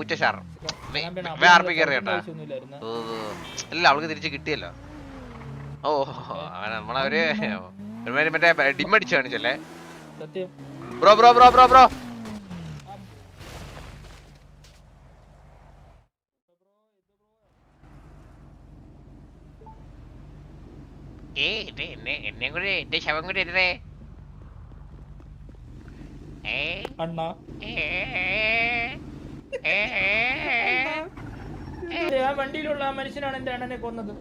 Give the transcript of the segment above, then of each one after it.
പൂച്ചഷാർ ഷാർ പിന്നെ വേ കയറി കേട്ടാ. അല്ല അവൾക്ക് തിരിച്ച് കിട്ടിയല്ലോ. ഓ നമ്മളൊരു ഒരുമാതിരി മറ്റേ ഡിമ്മടിച്ച് കാണിച്ചല്ലേ? Bro bro bro bro bro. ഏ എന്നെ എന്നെ എന്നെ കൂടെ എന്റെ ശവം കൂടെ ഏ ഏ, ആ വണ്ടിയിലുള്ള ആ മനുഷ്യനാണ് എന്റെ അണ്ണനെ കൊന്നത്.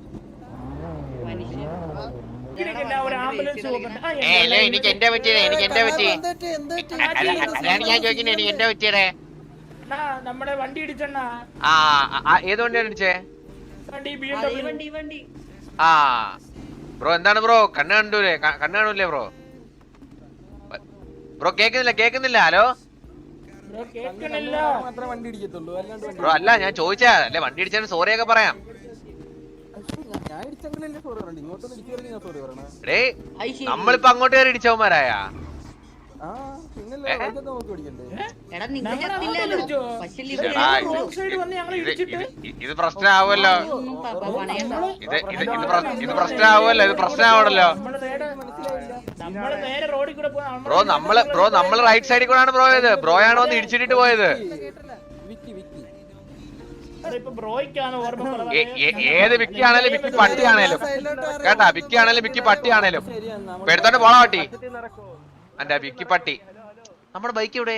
എനിക്ക് എന്റെ പറ്റിയത് എനിക്ക് എന്റെ പറ്റി അതാണ് ഞാൻ ചോദിക്കുന്നത് എനിക്ക് എന്റെ പറ്റിയടേ നമ്മുടെ വണ്ടി ഇടിച്ചണ്ണാ. ആ ഏത് വണ്ടിയാണ് ഇടിച്ചേ? ആ ബ്രോ എന്താണ് ബ്രോ? കണ്ണ് കണ്ടൂലേ കണ്ണു കണ്ണ് കാണൂലേ ബ്രോ? ബ്രോ കേക്കുന്നില്ല കേക്കുന്നില്ല. ഹലോ? ബ്രോ അല്ല ഞാൻ ചോദിച്ചാ അല്ലെ വണ്ടി ഇടിച്ചതിന് സോറി ഒക്കെ പറയാം. നമ്മളിപ്പോ അങ്ങോട്ട് കയറി ഇടിച്ചവന്മാരായ? ഇത് ഇടിച്ചിട്ട് ഇത് ഇത് പ്രശ്നമാവുമല്ലോ ഇത് ഇത് ഇത് പ്ര- ഇത് പ്രശ്നമാവുമല്ലോ ഇത് പ്രശ്നമാവണല്ലോ കൂടെ ബ്രോ നമ്മൾ ബ്രോ നമ്മൾ റൈറ്റ് സൈഡിൽ കൂടാണ് ബ്രോ ഇത് ബ്രോ ആണോ ഒന്ന് ഇടിച്ചിട്ടിട്ട് പോയത് ഏത് വിക്കി ആണേലും വിക്കി പട്ടിയാണേലും കേട്ടാ വിക്കി ആണേലും വിക്കി പട്ടിയാണേലും എടുത്തോണ്ട് പോളാ പട്ടി എന്റെ വിക്കി പട്ടി. നമ്മുടെ ബൈക്ക് എവിടെ?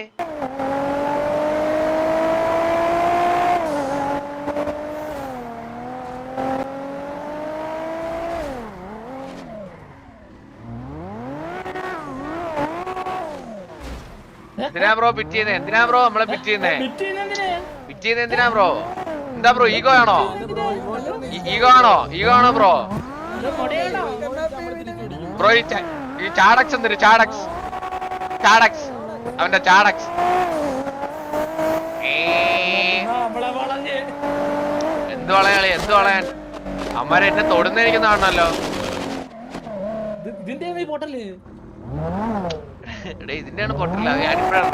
എന്തിനാ ബ്രോ പിറ്റ് ചെയ്യുന്നേ എന്തിനാ ബ്രോ നമ്മളെ പിറ്റ് ചെയ്യുന്നേ പിറ്റ് ചെയ്യുന്നത് എന്തിനാ ബ്രോ? എന്താ ബ്രോ ഈഗോ ആണോ? ഈഗോ ആണോ? ഈഗോ ആണോ ബ്രോ? ബ്രോ ഈ ഈ ചാടക്സ് എന്തിനു? ചാടക്സ്. ചാടക്സ്. അവന്റെ ചാടക്സ്. എന്ത് വളയാളി എന്ത് വളയാൻ? അമ്മര എന്നെ തൊടുന്നിരിക്കുന്നതാണല്ലോ ഇതിന്റെയാണ് പൊട്ടില്ല ഞാനിപ്പോഴാണ്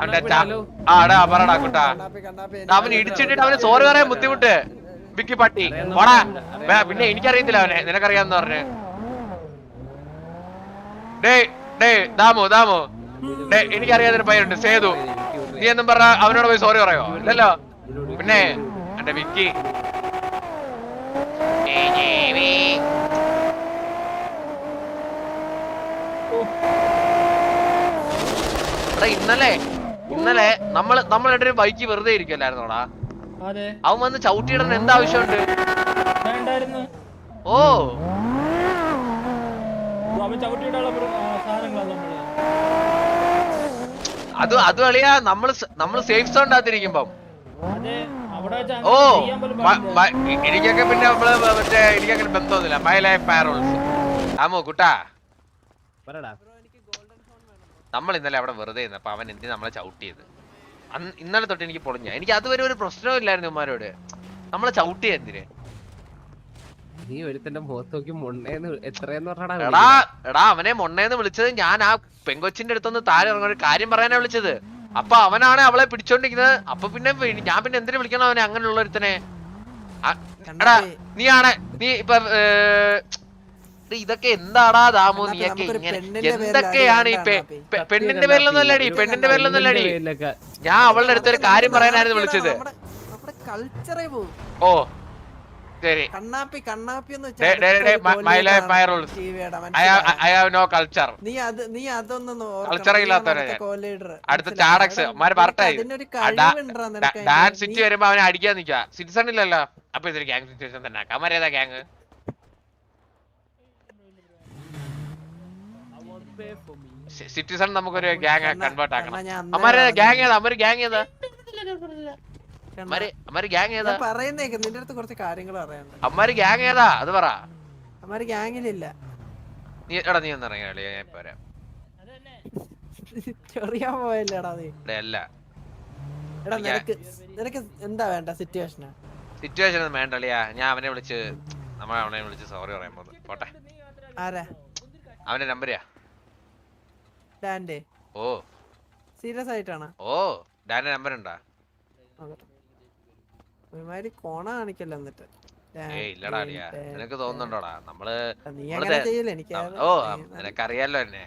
അവന്റെ ആ പറടാ കുട്ടാ. അവൻ ഇടിച്ചിട്ടിട്ട് അവന് സോറി പറയാൻ ബുദ്ധിമുട്ട്. വിക്കി പട്ടി പോടാ പിന്നെ എനിക്കറിയത്തില്ല അവനെ. നിനക്കറിയാന്ന് പറഞ്ഞു. ഡേ ഡേ ദാമു ദാമു. ഡേ എനിക്കറിയാത്തൊരു പയ്യുണ്ട് സേതു. നീ എന്നും പറഞ്ഞ അവനോട് പോയി സോറി പറയോ? ഇല്ലല്ലോ. പിന്നെ എന്റെ വിക്കി. ഇന്നലെ ഇന്നലെ നമ്മൾ നമ്മളെ ബൈക്ക് വെറുതെ ഇരിക്കല്ലായിരുന്നോടാ അവൻ വന്ന് ചവിട്ടിയിടുന്ന എന്താ ആവശ്യമുണ്ട്? വേണ്ടായിരുന്നു. ഓ. അത് അത് കളിയാ നമ്മൾ നമ്മൾ സേഫ് സോൺ അതെ അവിടെ വെച്ച് ഓ എനിക്കൊക്കെ പിന്നെ നമ്മൾ മറ്റേ എനിക്കൊക്കെ ബന്ധമൊന്നുമില്ല. മൈ ലൈഫ് പാരോൾസ് ആമോ കുട്ടാ. നമ്മൾ ഇന്നലെ അവിടെ വെറുതെ ഇരുന്നു അപ്പൊ അവൻ എന്തിനാ നമ്മളെ ചവിട്ടിയത്? ഇന്നലെ തൊട്ട് എനിക്ക് പൊളിഞ്ഞ. എനിക്ക് അതുവരെ ഒരു പ്രശ്നവും ഇല്ലായിരുന്നു ഉമ്മാരോട് നമ്മളെ ചവിട്ടി എന്തിന്? നീ ഒരുത്തന്റെ മുഖത്ത് നോക്കി മൊണ്ണേന്ന് എത്രയെന്ന് പറഞ്ഞാടാ എടാ എടാ അവനെ മൊണ്ണേന്ന് വിളിച്ചത് ഞാൻ ആ പെങ്കൊച്ചിന്റെ അടുത്തൊന്ന് താഴെ ഇറങ്ങുന്ന ഒരു കാര്യം പറയാനാ വിളിച്ചത്. അപ്പൊ അവനാണ് അവളെ പിടിച്ചോണ്ടിരിക്കുന്നത്. അപ്പൊ പിന്നെ ഞാൻ പിന്നെ എന്തിനു വിളിക്കണം അവനെ അങ്ങനെയുള്ള ഒരുത്തനെ? നീ ആണെ നീയാണ് നീ ഇപ്പൊ ഇതൊക്കെ എന്താടാ ദാമു നീയൊക്കെ ഇങ്ങനെ എന്തൊക്കെയാണ് ഈ പെണ്ണിന്റെ പേരിലൊന്നല്ലടി പെണ്ണിന്റെ പേരിലൊന്നല്ലടി ഞാൻ അവളുടെ അടുത്തൊരു കാര്യം പറയാനായിരുന്നു വിളിച്ചത്. ഓ ശരി. കണ്ണാപ്പി കണ്ണാപ്പി എന്ന് ഡേ, ഡേ, ഡേ, my- my life, my I I have no culture നീ അത് നീ അതൊന്നും അടുത്ത ചാടക്സ് പറട്ടെ ഡാൻസ് സിറ്റി വരുമ്പോ അവനെ അടിക്കാൻ നിക്കാ സിറ്റിസൺ ഇല്ലല്ലോ. അപ്പൊ ഇതൊരു ഗ്യാങ് സിറ്റുവേഷൻ തന്നെ കമരേതാ ഗ്യാങ് സിറ്റിസൺ നമുക്കൊരു ഗ്യാങ് കൺവേർട്ട് ആക്കണം. അമ്മാരെ ഗ്യാങ് ഏതാ? അമ്മര് ഗ്യാങ് ഏതാ? അമ്മാര് അമ്മാര് ഗ്യാങ് ഏതാ? പറയുന്നേക്ക് നിന്റെ അടുത്ത് കുറച്ച് കാര്യങ്ങൾ പറയാനുണ്ട്. അമ്മാര് ഗ്യാങ് ഏതാ? അത് പറ. അമ്മാര് ഗ്യാങ്ങിലില്ല നീ എടാ നീ ഒന്ന് ഞാൻ. ചൊറിയാൻ പോയല്ലേടാ നീ. അല്ല. എടാ നിനക്ക് നിനക്ക് എന്താ വേണ്ട സിറ്റുവേഷൻ ഒന്നും വേണ്ടളിയാ ഞാൻ അവനെ വിളിച്ച് നമ്മൾ അവനെ വിളിച്ച് സോറി പറയാൻ പോകുന്നു പോട്ടെ. ആരാ? അവന്റെ നമ്പരാ ഡാന്റെ ഓ. സീരിയസ് ആയിട്ടാണ്. ഓ ഡാൻഡെ നമ്പർ ഉണ്ടാ ഒരുമാതിരി കോണ കാണിക്കല്ലോ എന്നിട്ട്. ഇല്ലടാ അടിയാ നിനക്ക്. തോന്നുന്നുണ്ടോടാ? നമ്മൾ ഓ നിനക്കറിയാലോ എന്നെ.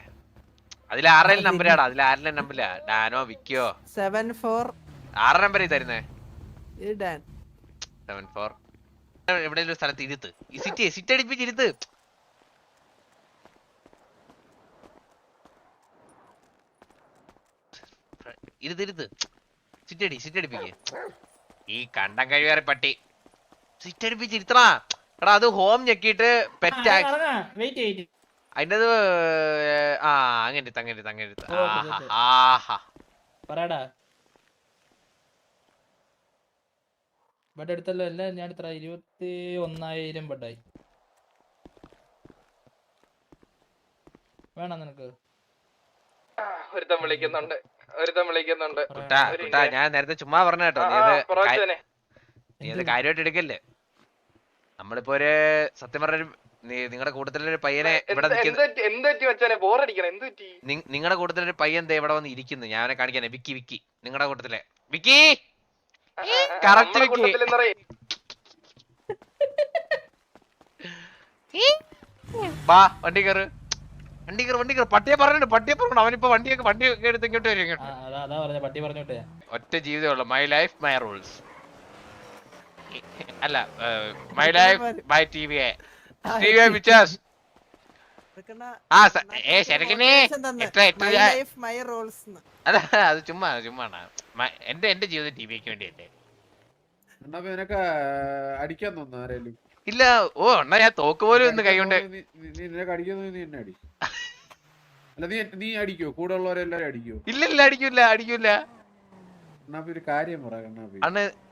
അതിൽ ആരുടെ നമ്പരാടാ അതിൽ ആരുടെ നമ്പരാ ഡാനോ വിക്കിയോ? സെവൻ ഫോർ ആറ് നമ്പർ തരുന്നേ? ഡാൻ. Seven four. എവിടെയെങ്കിലും സ്ഥലത്ത് ഇരുത്ത്. ഈ സിറ്റി സിറ്റ് അടിപ്പിച്ച് ഇരുത്ത് ഇരുത്ത് ചിറ്റടി സിറ്റ് അടി സിറ്റ് അടിപ്പിക്ക് ഈ കണ്ടം കഴിവേറെ പട്ടി. സിറ്റ് അടിപ്പിച്ച് ഇരുത്തണാ എടാ അത് ഹോം ഞെക്കിയിട്ട് പെറ്റ് വെയിറ്റ് വെയിറ്റ് അതിന്റെ ആ അങ്ങനെ അങ്ങനെ അങ്ങനെ ആഹാ, പറയടാ. ബഡ് എടുത്തല്ലോ അല്ല? ഞാൻ എത്ര ഇരുപത്തി ഒന്നായിരം ബഡായി വേണം നിനക്ക്? ഒരുത്തം വിളിക്കുന്നുണ്ട്. ഒരുത്തൻ വിളിക്കുന്നുണ്ട്. കുട്ടാ ഞാൻ നേരത്തെ ചുമ്മാ പറഞ്ഞ കേട്ടോ. നീ അത് കാര്യമായിട്ട് എടുക്കല്ലേ? നമ്മളിപ്പോ ഒരു സത്യം പറഞ്ഞൊരു നിങ്ങളുടെ കൂട്ടത്തിലൊരു പയ്യനെ ഇവിടെ നിങ്ങളുടെ കൂട്ടത്തിലൊരു പയ്യൻ ദേ ഇവിടെ വന്ന് ഇരിക്കുന്നു. ഞാൻ അവനെ കാണിക്കാനെ. വിക്കി വിക്കി. നിങ്ങളുടെ കൂട്ടത്തിലെ. വിക്കി! കറക്റ്റ് വിക്കി! വാ വണ്ടി കയറ് വണ്ടി കയറി വണ്ടി കയറി പട്ടിയെ പറഞ്ഞിട്ട് പട്ടിയെ പറഞ്ഞു അവനിപ്പോ വണ്ടിയൊക്കെ വണ്ടി എടുത്ത് ഇങ്ങോട്ട് വരും ഇങ്ങോട്ട് അതാ പറഞ്ഞ പട്ടി പറഞ്ഞോട്ടെ. ഒറ്റ ജീവിതമേ ഉള്ളൂ. മൈ ലൈഫ് മൈ റൂൾസ് അല്ല my life my T V T V pictures ആ ഏ ശരക്കിനെ എത്ര എത്ര മൈ റോൾസ് അല്ല അത് ചുമ്മാ ചുമ്മാ എന്റെ എന്റെ ജീവിതം ടി വിക്ക് വേണ്ടിയല്ലേ? അടിക്കാൻ തോന്നുന്നു ആരേലും? ഇല്ല ഓ എണ്ണ ഞാൻ തോക്ക് പോലും ഒന്ന് കൈകൊണ്ട് നീ- അടിക്കോ കൂടെ ഉള്ളവരെല്ലാരും അടിക്കോ ഇല്ല ഇല്ല അടിക്കൂല അടിക്കൂല. ഒരു കാര്യം പറ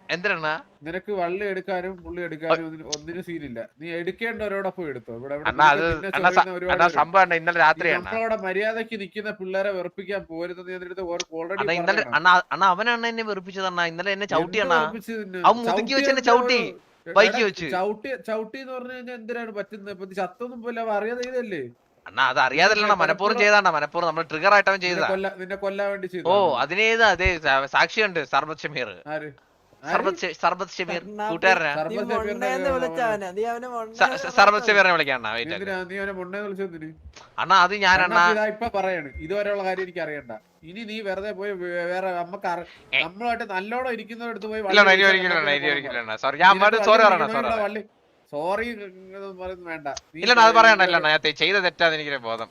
എന്തിനാ നിനക്ക് വള്ളി എടുക്കാനും പുള്ളി എടുക്കാനും ഒന്നിനും- സീലില്ല സീനില്ല. നീ എടുക്കേണ്ടവരോടൊപ്പം എടുത്തോ? ഇവിടെ അണ്ണാ അണ്ണാ അണ്ണാ. സംഭവം അണ്ണാ ഇന്നലെ രാത്രിയാണ് നമ്മളവിടെ മര്യാദയ്ക്ക് നിൽക്കുന്ന പിള്ളേരെ വെറുപ്പിക്കാൻ പോരുന്നത് ഓൾറെഡി അണ്ണാ ഇന്നലെ അണ്ണാ അണ്ണാ അവനാണ് എന്നെ വെറുപ്പിച്ചത് അണ്ണാ. ഇന്നലെ എന്നെ ചവിട്ടി അണ്ണാ. അവൻ മുതുക്കി വെച്ച് എന്നെ ചവിട്ടി ബൈക്ക് വെച്ച്. ചവിട്ടി ചവിട്ടി എന്ന് പറഞ്ഞു കഴിഞ്ഞാൽ എന്തിനാണ് പറ്റുന്നത്? ഇപ്പൊ ചത്തൊന്നും പോലെ അവ അറിയാതെ ചെയ്തല്ലേ അണ്ണാ അത് അറിയാതല്ലണ മനഃപൂർവം ചെയ്താണ്ടാ മനഃപൂർവം നമ്മൾ ട്രിഗർ ആയിട്ട് അവൻ നിന്നെ കൊല്ല നിന്നെ കൊല്ലാൻ വേണ്ടി ഓ അതിനേതാ അതെ സാക്ഷിയുണ്ട് സർബത് ഷമീർ സർബത് ഷമീർ കൂട്ടുകാരനാ? സർബത് ഷമീറിനെ അണ്ണാ വെയിറ്റ് നീ അവനെ മുന്നേ വിളിച്ചെന്തിന് അണ്ണാ അത് ഞാൻ അണ്ണാ ഇപ്പൊ പറയാണ്. ഇതുവരെയുള്ള കാര്യം എനിക്ക് അറിയണ്ട. ഇനി നീ വെറുതെ പോയി വേറെ നമുക്ക്. നമ്മളായിട്ട് നല്ലോണം ഇരിക്കുന്നവരടുത്ത് പോയി ഇല്ല. സോറി ഞാൻ സോറി പറയണ സോറി സോറി പറയുന്നത് വേണ്ട. നീ ഇല്ലണ്ണ അത് പോയി പറയണ്ട ഇല്ലണ്ണ ഞാൻ ചെയ്ത തെറ്റാന്ന് എനിക്ക് ബോധം.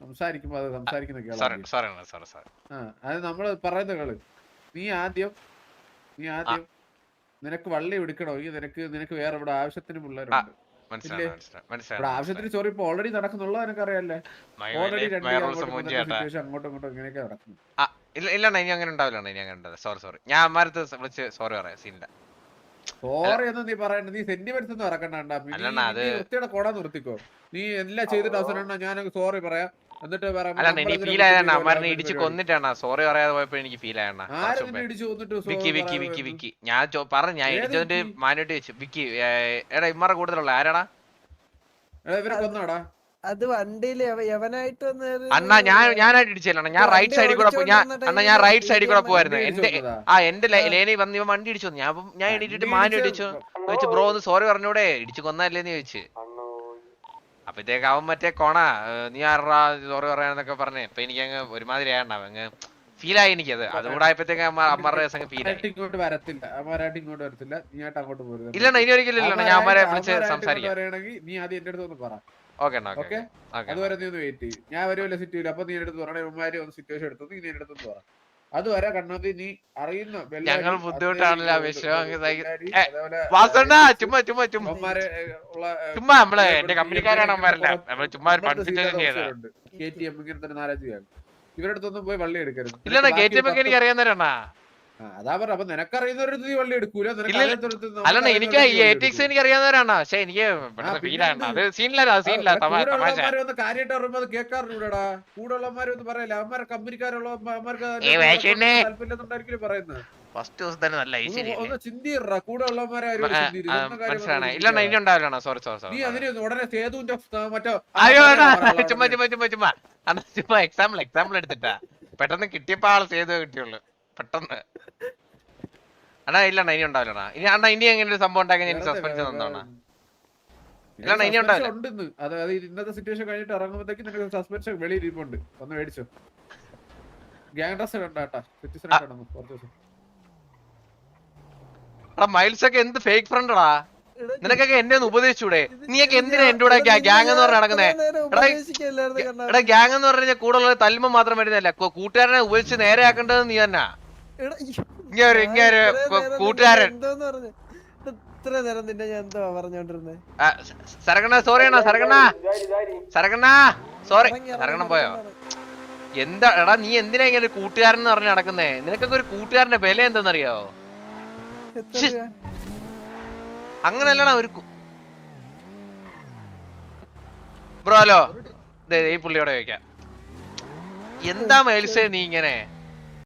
സംസാരിക്കുമ്പോ അത് സംസാരിക്കുന്ന സോറി കേളാ സോറി സോറി സോറി ആ അത് നമ്മൾ പറയുന്ന കേൾ. നീ ആദ്യം നീ ആദ്യം നിനക്ക് വള്ളി എടുക്കണോ? ഈ നിനക്ക് നിനക്ക് വേറെ ഇവിടെ ആവശ്യത്തിന് പിള്ളേരുണ്ട്. ഇല്ലേ? ഇവിടെ ആവശ്യത്തിന് ചോറി ഇപ്പൊ ഓൾറെഡി നടക്കുന്നുള്ള എനിക്ക് അറിയാല്ലേ ഓൾറെഡി രണ്ട് അങ്ങോട്ടും ഇങ്ങോട്ടും ഇങ്ങനെയൊക്കെ നടക്കുന്നു ഇല്ല ഇല്ലണ്ണ ഇനി അങ്ങനെ ഉണ്ടാവില്ല ഇനി അങ്ങനെ ഉണ്ടാവില്ല. സോറി സോറി ഞാൻ അമ്മാരത്ത് വിളിച്ച് സോറി പറയാം സീനില്ല സോറി എന്ന് നീ പറയണ്ട നീ സെന്റിമെന്റ്സ് ഒന്നും ഇറക്കണ്ട വൃത്തിയുടെ കൊട നിർത്തിക്കോ. നീ എല്ലാം ചെയ്തിട്ട് അവസരം ഞാൻ സോറി പറയാം. എന്നിട്ട് പറയാം അല്ല ഇനി ഫീൽ ആയതാണ് അമ്മാരനെ ഇടിച്ച് കൊന്നിട്ടാണ്. സോറി പറയാതെ പോയപ്പോ എനിക്ക് ഫീൽ ആയണ വിക്കി വിക്കി വിക്കി വിക്കി. ഞാൻ പറഞ്ഞു ഞാൻ ഇടിച്ചതിന്റെ മാനോട്ട് വെച്ചു വിക്കി എടാ ഇമ്മറ കൂടുതലുള്ള ആരാടാ? എടാ, ഇവരെ കൊന്നോടാ. അത് വണ്ടിയിൽ യവനായിട്ട് വന്ന് അണ്ണാ ഞാൻ ഞാനായിട്ട് ഇടിച്ചില്ല ഞാൻ റൈറ്റ് സൈഡിൽ കൂടെ പോ- ഞാൻ അണ്ണാ ഞാൻ റൈറ്റ് സൈഡിൽ കൂടെ പോവായിരുന്നു. എന്റെ ആ എന്റെ ലേനി വന്ന് ഇവ വണ്ടി ഇടിച്ചു ഞാൻ ഞാൻ ഇടിച്ചിട്ട് മാനു ഇടിച്ച്. ഇടിച്ചു. ചോദിച്ചു ബ്രോ ഒന്ന് സോറി പറഞ്ഞൂടെ. ഇടിച്ചു കൊന്നല്ലേന്ന് ചോദിച്ചു. അപ്പഴത്തേക്ക് അവൻ മറ്റേ കോണ നീ ആറാ സോറി പറയാന്നൊക്കെ പറഞ്ഞേ. ഇപ്പൊ എനിക്ക് അങ്ങ് ഒരുമാതിരി ആയണ്ട അങ്ങ് ഫീൽ ആയി എനിക്കത് അതുകൂടെ ആയപ്പോഴത്തേക്ക് അമ്മ അമ്മയുടെ ദിവസം ഇങ്ങോട്ട് വരത്തില്ല. അമാരായിട്ട് ഇങ്ങോട്ട് വരത്തില്ല. നീ ആയിട്ട് അങ്ങോട്ട് പോരുത് ഇല്ലണ്ണ ഇനി ഒരിക്കലും ഇല്ലണ്ണ. ഞാൻ അമ്മാരെ വിളിച്ച് സംസാരിക്കാം. നീ ആദ്യം എന്റെ അടുത്ത് ഒന്ന് പറ. ഓക്കെ അതുവരെ നീ ഒന്ന് വെയിറ്റ് ചെയ്യും. ഞാൻ വരുമല്ലോ സിറ്റുവില്ല അപ്പൊ നീ എടുത്ത് പറയണേ ഉമ്മാരി ഒന്ന് സിറ്റുവേഷൻ എടുത്തു നീ എന്റെ അടുത്ത് പറ. അതുവരെ കണ്ണാത്തി നീ അറിയുന്ന ഞങ്ങൾ ബുദ്ധിമുട്ടാണല്ലോ ചുമ്മാ നമ്മൾ എന്റെ കമ്പനിക്കാരാണ് ചുമ്മാ ഇങ്ങനെ തന്നെ നാലഞ്ച് ഇവരുടെ അടുത്തൊന്നും പോയി വള്ളി എടുക്കരുത്. ഇല്ലടാ കെ ടി എം ഒക്കെ എനിക്ക് അറിയാൻ ആ, അതാ പറഞ്ഞ. അപ്പൊ നിനക്കറിയുന്നവരടുത്ത് നീ വള്ളി എടുക്കൂല? അല്ല എനിക്ക് എറ്റിക്സ് എനിക്ക് അറിയാവുന്നവരാണ് പക്ഷെ എനിക്ക് അത്? സീനില്ല സീനില്ല ഒന്ന് കാര്യമായിട്ട് പറയുമ്പോ അത് കൂടെ ഒന്ന് അവന്മാരെ കമ്പനിക്കാരുള്ള പറയുന്നത് ഫസ്റ്റ് ദിവസം തന്നെ നല്ല മനസ്സിലാണ്. ഇല്ലണ്ണ ഇനി ഉണ്ടാവില്ല ഉണ്ടാവില്ലണ്ണ സോറി സോറി സോറി ചുമ്മാ. ചുമ്മാ ചുമ്മാ ചുമ്മാ. എക്സാമ്പിൾ എക്സാമ്പിൾ എടുത്തിട്ടാ. പെട്ടെന്ന് കിട്ടിയപ്പോ ആൾ സേതു കിട്ടിയുള്ളു. പെട്ടെന്ന്. അണ്ണാ ഇല്ലണ്ണ ഇനി ഉണ്ടാവില്ലണ്ണ. ഇനി അണ്ണ ഇനി എങ്ങനെ ഒരു സംഭവം ഉണ്ടാക്കാൻ എനിക്ക് സസ്പെൻസ് തന്നോണ. ഇല്ലണ്ണ, ഇനി ഉണ്ടാവില്ല. അതായത് ഇന്നത്തെ സിറ്റുവേഷൻ കഴിഞ്ഞിട്ട് ഇറങ്ങുമ്പോഴത്തേക്ക് നിനക്ക് സസ്പെൻഷൻ വെളിയിൽ ഇരിപ്പുണ്ട്. ഒന്ന് മേടിച്ചോ. ഗ്യാങ് ഡ്രസ് കണ്ടാട്ടാ സിറ്റിസൺ കണ്ടു കുറച്ച് ദിവസം. എടാ മൈൽസ് ഒക്കെ എന്ത് ഫേക്ക് ഫ്രണ്ടടാ നിനക്കൊക്കെ എന്നെ ഒന്ന് ഉപദേശിച്ചൂടെ? നീയൊക്കെ എന്തിനാ എന്റെ കൂടെ ഗ്യാങ് എന്ന് പറഞ്ഞ് നടക്കുന്നേ? എടാ, എടാ ഗ്യാങ് എന്ന് പറഞ്ഞാൽ കഴിഞ്ഞാൽ കൂടെ ഉള്ളത് മാത്രം വരുന്നല്ല കൂട്ടുകാരനെ ഉപയോഗിച്ച് നേരെ ആക്കേണ്ടത് നീ തന്നെ. ഇങ്ങനെ കൂ- കൂട്ടുകാരൻ. ഇത്ര നേരം നിന്നെ ഞാൻ എന്തോ പറഞ്ഞോണ്ടിരുന്നേ? സരകണ സോറി അണ്ണാ സരകണ്ണ സരകണ്ണ സോറി സരകണ്ണ പോയോ? എന്താ എടാ നീ എന്തിനാ ഇങ്ങനെ കൂട്ടുകാരൻ എന്ന് പറഞ്ഞ് നടക്കുന്നേ? നിനക്കൊക്കെ ഒരു കൂട്ടുകാരന്റെ വില എന്തെന്നറിയോ ശ്ശി. അങ്ങനല്ലടാ ഒരു ബ്രോലോ ഈ പുള്ളിയോടെ ചോദിക്കാം. എന്താ മേൽസേ നീ ഇങ്ങനെ?